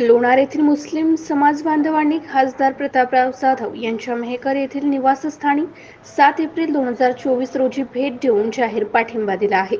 लोणार येथील मुस्लिम समाज बांधवांनी खासदार प्रतापराव जाधव यांच्या मेहकर येथील निवासस्थानी सात एप्रिल दोन हजार चोवीस रोजी भेट देऊन जाहीर पाठिंबा दिला आहे.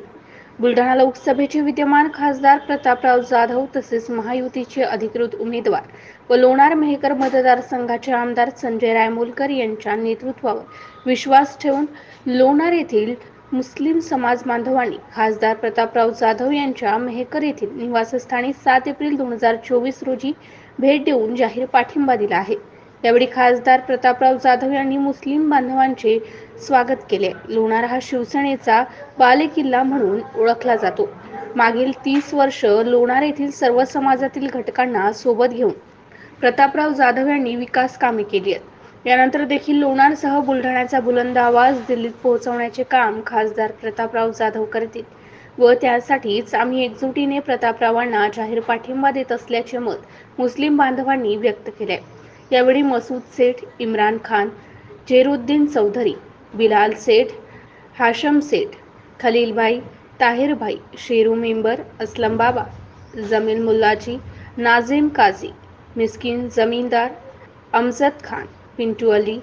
बुलढाणा लोकसभेचे विद्यमान खासदार प्रतापराव जाधव तसेच महायुतीचे अधिकृत उमेदवार व लोणार मेहकर मतदारसंघाचे आमदार संजय रायमोलकर यांच्या नेतृत्वावर विश्वास ठेवून लोणार येथील मुस्लिम समाज बांधवांनी खासदार प्रतापराव जाधव यांच्या मेहकर येथील निवासस्थानी सात एप्रिल दोन हजार चोवीस रोजी भेट देऊन जाहीर पाठिंबा दिला आहे. यावेळी खासदार प्रतापराव जाधव यांनी मुस्लिम बांधवांचे स्वागत केले. लोणार हा शिवसेनेचा बालेकिल्ला म्हणून ओळखला जातो. मागील तीस वर्ष लोणार येथील सर्व समाजातील घटकांना सोबत घेऊन प्रतापराव जाधव यांनी विकास कामे केली आहेत. यानंतर देखील लोणारसह बुलढाण्याचा बुलंद आवाज दिल्लीत पोहोचवण्याचे काम खासदार प्रतापराव जाधव करतील व त्यासाठीच आम्ही एकजुटीने प्रतापरावांना जाहीर पाठिंबा देत असल्याचे मत मुस्लिम बांधवांनी व्यक्त केले. यावेळी मसूद सेठ इम्रान खान जेरुद्दीन चौधरी बिलाल सेठ हाशम सेठ खलीलभाई ताहिरभाई शेरू मेंबर असलम बाबा जमील मुल्लाजी नाझिम काझी मिस्किन जमीनदार अमजद खान पिंटू अली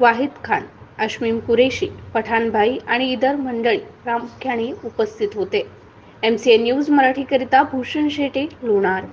वाहिद खान अश्मीम कुरेशी पठाणभाई आणि इतर मंडळी प्रामुख्याने उपस्थित होते. एम सी एन न्यूज मराठीकरिता भूषण शेटे लोणार.